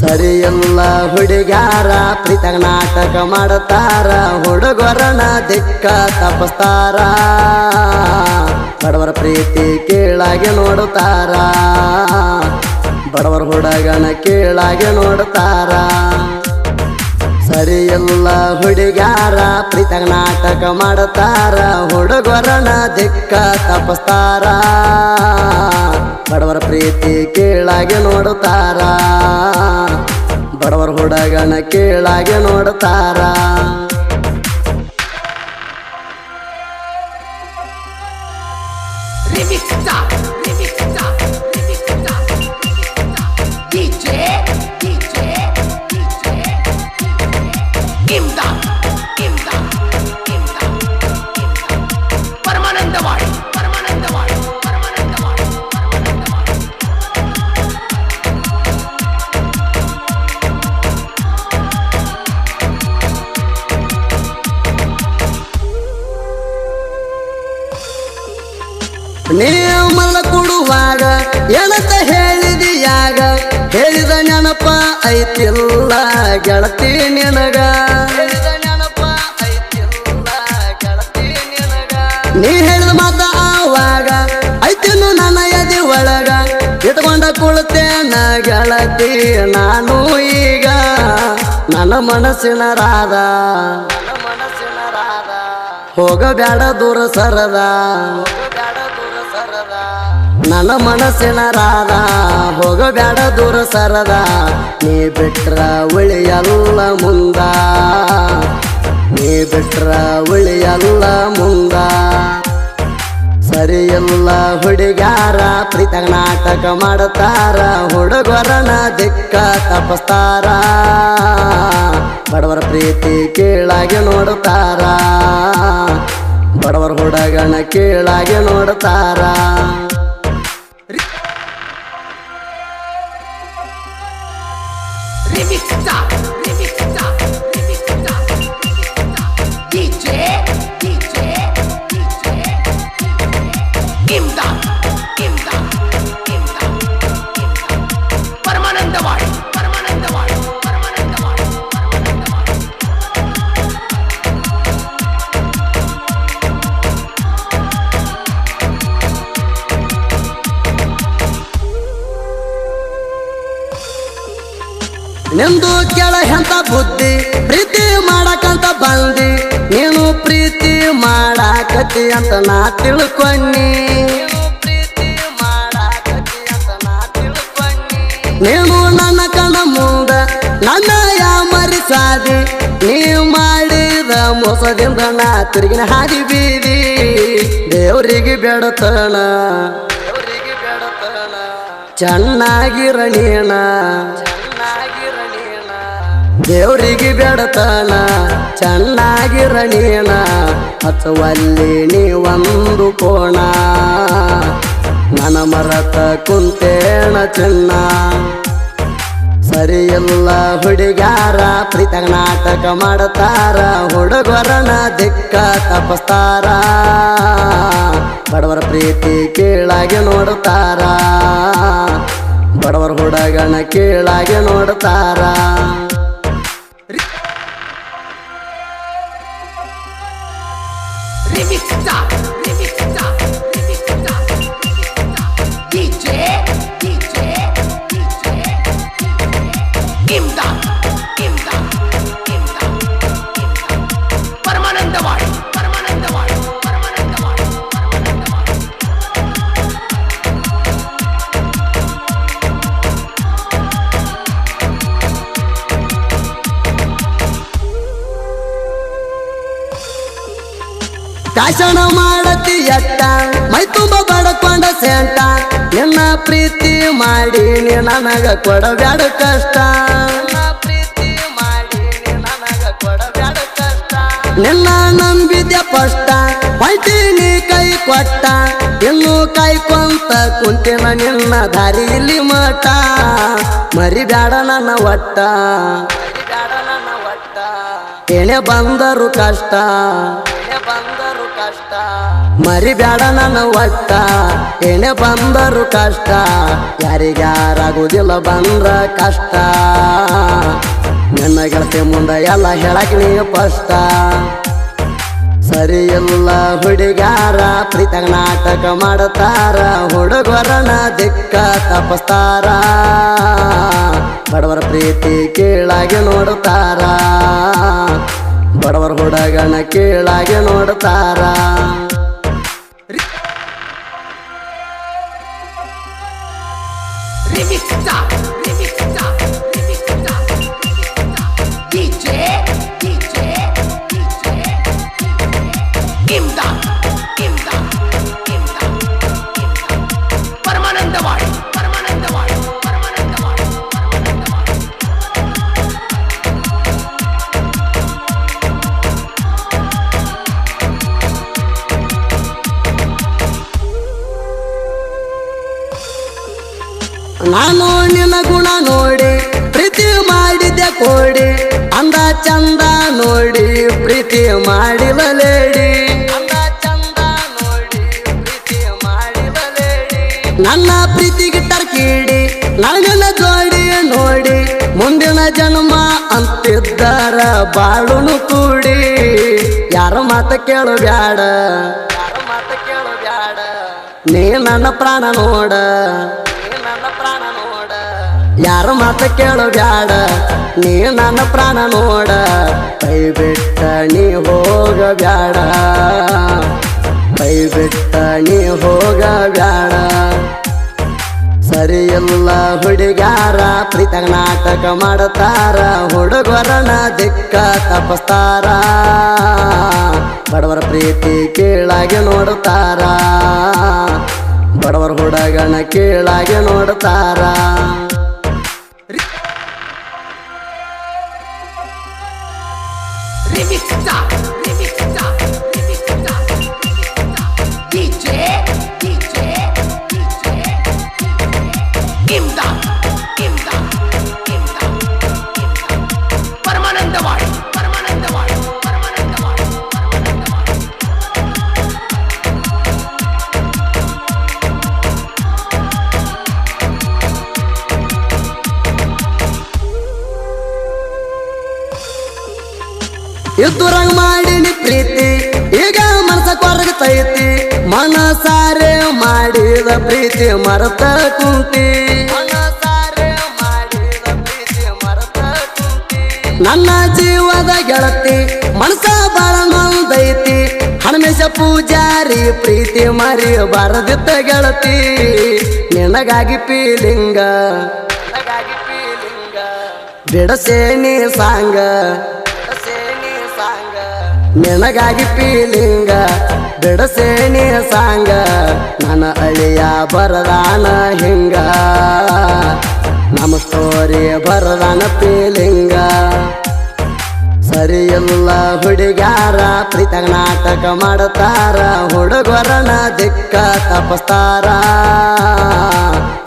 ಸರಿ ಎಲ್ಲ ಹುಡುಗ್ಯಾರ ಪ್ರೀತಗ ನಾಟಕ ಮಾಡುತ್ತಾರ ಹುಡುಗರನ ದಿಕ್ಕ ತಪಸ್ತಾರ ಬಡವರ ಪ್ರೀತಿ ಕೀಳಾಗಿ ನೋಡುತ್ತಾರ ಬಡವರ ಹುಡುಗನ ಕೀಳಾಗಿ ನೋಡುತ್ತಾರ ಸರಿ ಎಲ್ಲ ಹುಡುಗ್ಯಾರ ಪ್ರೀತಗ ನಾಟಕ ಮಾಡುತ್ತಾರ ಹುಡುಗರನ ದಿಕ್ಕ ತಪಸ್ತಾರ ಬಡವರ ಪ್ರೀತಿ ಕೇಳಾಗೆ ನೋಡುತ್ತಾರ? ಬಡವರ ಹುಡುಗನ ಕೇಳಾಗೆ ನೋಡುತ್ತಾರ? Remixta, ಹೇಳಿದಿಯಾಗ? ಹೇಳಿದ ನಿನಗ. ಹೇಳಿದ ನೆನಪ ಐತಿಲ್ಲ ಗೆಳತಿ ನಿನಗ. ನೀ ಹೇಳಿದ ಮಾತ ಆವಾಗ ಐತಿನ್ನು ನನ್ನ ಎದೆ ಒಳಗ. ಇಟ್ಕೊಂಡ ಕುಳಿತೇನ ಗೆಳತಿ ನಾನು ಈಗ. ನನ್ನ ಮನಸ್ಸಿನ ರಾಧ. ಹೋಗಬ್ಯಾಡ ದೂರ ಸರದ. ನನ್ನ ಮನಸ್ಸಿನ ರಾಧ ಹೋಗಬೇಡ ದೂರ ಸರದ, ನೀ ಬಿಟ್ರ ಉಳಿಯಲ್ಲ ಮುಂದ. ನೀ ಬಿಟ್ರ ಉಳಿಯಲ್ಲ ಮುಂದ. ಸರಿಯಲ್ಲ ಹುಡುಗಾರ ಪ್ರೀತ ನಾಟಕ ಮಾಡುತ್ತಾರ ಹುಡುಗರನ ದಿಕ್ಕ ತಪಸ್ತಾರ ಬಡವರ ಪ್ರೀತಿ ಕೀಳಾಗಿ ನೋಡುತ್ತಾರ. ಬಡವರ ಹುಡುಗನ ಕೀಳಾಗಿ ನೋಡುತ್ತಾರ. ನಿಂದು ಕೆಳ ಎಂತ ಬುದ್ಧಿ? ಪ್ರೀತಿ ಮಾಡಕಂತ ಬಂದಿ. ನೀನು ಪ್ರೀತಿ ಮಾಡಾಕತಿ ಅಂತ ನಾ ತಿಳ್ಕೊನ್ನಿ ನೀನು ನನ್ನ ಕಣ ಮುಂದ ನನ್ನ ಯಾ ಮರಿಸಾದಿ ನೀ ಮಾಡಿದ ಮೋಸದಿಂದ ನಾ ತಿರುಗಿನ ಹಾದಿ ಬೀದಿ. ದೇವರಿಗೆ ಬೇಡತನ. ದೇವರಿಗೆ ಬೇಡತನ. ಚೆನ್ನಾಗಿರ ನೀನ. ದೇವ್ರಿಗೆ ಬೇಡತಾನ ಚೆನ್ನಾಗಿರಣೀಣ ನೀನ ನೀವಂದು ಕೋಣ. ನನ್ನ ಮರತ ಕುಂತೇಣ ಚೆನ್ನ. ಸರಿ ಎಲ್ಲ ಹುಡುಗ್ಯಾರ ಪ್ರೀತಗ ನಾಟಕ ಮಾಡತಾರ ಹುಡುಗರನ ದಿಕ್ಕ ತಪಸ್ತಾರ ಬಡವರ ಪ್ರೀತಿ ಕೀಳಾಗಿ ನೋಡುತ್ತಾರ ಬಡವರ ಹುಡುಗನ ಕೀಳಾಗಿ ನೋಡುತ್ತಾರ stop. ಕಾಶಣ ಮಾಡತಿ ಎಟ್ಟ? ಮೈ ತುಂಬ ಬಡಕೊಂಡ ಸೆಂಟ? ನಿನ್ನ ಪ್ರೀತಿ ಮಾಡಿ ನೀ ನನಗ ಕೊಡಬ್ಯಾಡ ಕಷ್ಟ. ನಿನ್ನ ನಂಬಿದ್ಯ ಪಷ್ಟ ಹೊಂಟೀನಿ ಕೈ ಕೊಟ್ಟ. ಇನ್ನು ಕಾಯ್ಕೊಂತ ಕುಂತಿನ ನಿನ್ನ ದಾರಿಯಲ್ಲಿ ಮಠ. ಮರಿಬ್ಯಾಡ ನನ್ನ ಒಟ್ಟ. ಎಣೆ ಬಂದರು ಕಷ್ಟ. ಬಂದರು ಕಷ್ಟ. ಮರಿಬ್ಯಾಡ ನನ್ನ ಒಟ್ಟ ಏನೇ ಬಂದರು ಕಷ್ಟ. ಯಾರಿಗಾರಾಗುದಿಲ್ಲ ಬಂದ್ರ ಕಷ್ಟ. ನನ್ನ ಗೆಳತಿ ಮುಂದೆ ಎಲ್ಲ ಹೇಳಕ್ ನೀ ಕಷ್ಟ ಸರಿ ಇಲ್ಲ ಹುಡುಗಾರ ಪ್ರೀತ ನಾಟಕ ಮಾಡತಾರ ಹುಡುಗರನ ದಿಕ್ಕ ತಪಸ್ತಾರ ಬಡವರ ಪ್ರೀತಿ ಕೀಳಾಗಿ ನೋಡುತ್ತಾರ ಬಡವರ ಹುಡುಗನ ಕೀಳಾಗಿ ನೋಡುತ್ತಾರ Remix ಪ್ರೀತಿ ಮಾಡಿಬಲೇಡಿ ನನ್ನ ಪ್ರೀತಿಗೆ ಟರ್ಕಿಡಿ ನನ್ನ ಜೋಡಿ ನೋಡಿ. ಮುಂದಿನ ಜನ್ಮ ಅಂತಿದ್ದಾರ ಬಾಳುನು ಕೂಡಿ. ಯಾರ ಮಾತ ಕೇಳು ಬ್ಯಾಡ ನೀ ನನ್ನ ಪ್ರಾಣ ನೋಡ. ನೀ ನನ್ನ ಪ್ರಾಣ ನೋಡ ಯಾರ ಮಾತ ಕೇಳು ಬ್ಯಾಡ, ನೀ ನನ್ನ ಪ್ರಾಣ ನೋಡ ಕೈ ಬಿಟ್ಟ ನೀ ಹೋಗ ಬ್ಯಾಡ. ಕೈ ಬಿಟ್ಟ ನೀ ಹೋಗ ಬ್ಯಾಡ. ಸರಿ ಎಲ್ಲ ಹುಡುಗಾರ ಪ್ರೀತ ನಾಟಕ ಮಾಡತಾರ ಹುಡುಗರನ ದಿಕ್ಕ ತಪಸ್ತಾರ ಬಡವರ ಪ್ರೀತಿ ಕೀಳಾಗಿ ನೋಡುತ್ತಾರ ಬಡವರ ಹುಡುಗನ ಕೀಳಾಗಿ ನೋಡುತ್ತಾರ 리믹스다 리믹스다 ಮನಸ ಕೊರಗತೈತಿ ಮನಸಾರೆ ಮಾಡಿದ ಪ್ರೀತಿ ಮರತ ಕುಂತಿ. ಮನಸಾರೆ ಮಾಡಿದ ಪ್ರೀತಿ ಮರತ ನನ್ನ ಜೀವದ ಗೆಳತಿ ಮನಸ ಬಾಳ ನೊಂದೈತಿ ಹಣಮೇಶ ಪೂಜಾರಿ ಪ್ರೀತಿ ಮರಿ ಬರದಿತ್ತ ಗೆಳತಿ. ನಿನಗಾಗಿ ಪೀಲಿಂಗ ನಿನಗಾಗಿ ಪೀಲಿಂಗ. ಬಿಡಸೇನಿ ಸಾಂಗ. ಬಿಡಸೇನಿ ಸಾಂಗ. ನಿನಗಾಗಿ ಪೀಲಿಂಗ ಬಿಡಸೇನಿ ಸಾಂಗ, ನನ್ನ ಅಳಿಯ ಬರದಾನ ಹಿಂಗ. ನಮ್ಮ ಸ್ಟೋರಿ ಬರದಾನ ಪೀಲಿಂಗ. ಸರಿ ಹುಡುಗಾರ ಪ್ರೀತ ನಾಟಕ ಮಾಡತಾರ ಹುಡುಗರನ ದಿಕ್ಕ ತಪಸ್ತಾರ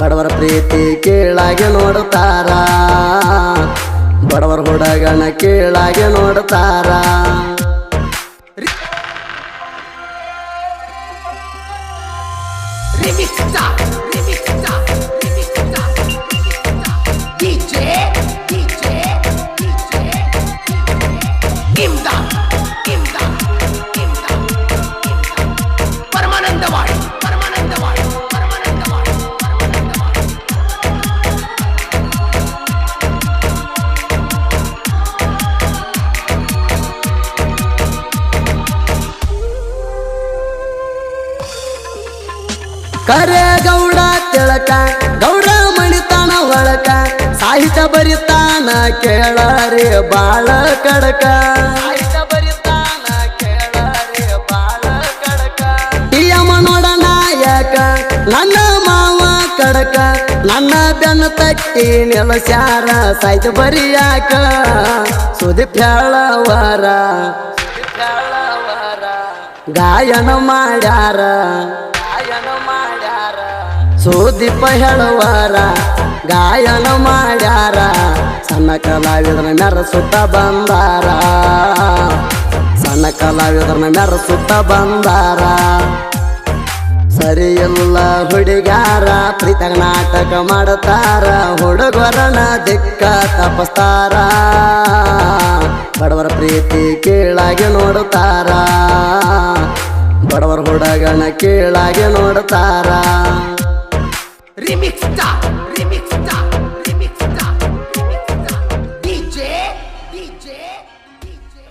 ಬಡವರ ಪ್ರೀತಿ ಕೀಳಾಗಿ ನೋಡುತ್ತಾರ ಬಡವರ ಹುಡುಗನ ಕೀಳಾಗಿ ನೋಡುತ್ತಾರ stop. ಕರೆ ಗೌಡ ತಿಳಕ, ಗೌಡ ಮಣಿತಾನ ಒಳಕ ಸಾಹಿತ್ಯ ಬರಿತಾನ ಕೇಳಾರೆ ಬಾಳ ಕಡಕ. ನೋಡ ನನ್ನ ಮಾವ ಕಡಕ, ನನ್ನ ಬೆನ್ನ ತಟ್ಟಿ ನೆಲಸ್ಯಾರ, ಸಾಹಿತ್ಯ ಬರಿಯಾಕ. ಸುದೀಪ್ ಹೇಳವರ, ಗಾಯನ ಮಾಡ್ಯಾರ. ಸುದೀಪ ಹೇಳುವಾರ, ಗಾಯನ ಮಾಡ್ಯಾರ, ಸಣ್ಣ ಕಲಾವಿದರ ಮೆರಸುತ್ತ ಬಂದಾರ. ಸಣ್ಣ ಸಣ್ಣ ಮೆರಸುತ್ತ ಬಂದಾರ. ಸರಿ ಎಲ್ಲ ಹುಡುಗಾರ ಪ್ರೀತಗ ನಾಟಕ ಮಾಡುತ್ತಾರ ಹುಡುಗರನ ದಿಕ್ಕ ತಪಸ್ತಾರ ಬಡವರ ಪ್ರೀತಿ ಕೀಳಾಗಿ ನೋಡುತ್ತಾರ ಬಡವರ ಹುಡುಗನ ಕೀಳಾಗಿ ನೋಡುತ್ತಾರ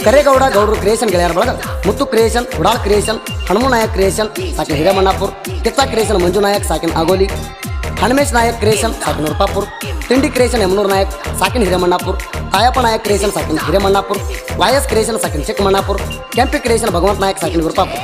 ಕರೇಗೌಡ, ಗೌಡ್ರು ಕ್ರಿಯೇಷನ್ ಗೆಳೆಯರ ಬಳಗ. Muthu creation Udal creation Hanuma Nayak creation ಸಾಕಿನ Hiremannapur ಕಿತ್ತ ಕ್ರಿಯೇಷನ್ ಮಂಜು ನಾಯಕ್, ಸಾಕಿನ ಆಗೋಲಿ. ಹನುಮೇಶ್ ನಾಯಕ್ ಕ್ರಿಯೇಷನ್ ಸಾಕಿನ ಉರ್ಪಾಪುರ್ ತಿಂಡಿ ಕ್ರಿಯೇಷನ್ ಯಮನೂರ್ ನಾಯಕ್, ಸಾಕಿನ ಹಿರೇಮಣ್ಣಾಪುರ್. ತಾಯಪ್ಪ ನಾಯಕ್ ಕ್ರಿಯೇಷನ್ ಸಾಕಿನ ಹಿರೇಮಣ್ಣಾಪುರ್. ವಾಯಸ್ ಕ್ರಿಯೇಷನ್ ಸಾಕಿನ ಚಿಕ್ಕಮಣ್ಣಾಪುರ್. ಕೆಂಪಿ ಕ್ರಿಯೇಷನ್ ಭಗವಂತ ನಾಯಕ್, ಸಾಕಿನ ಉರ್ಪಾಪುರ್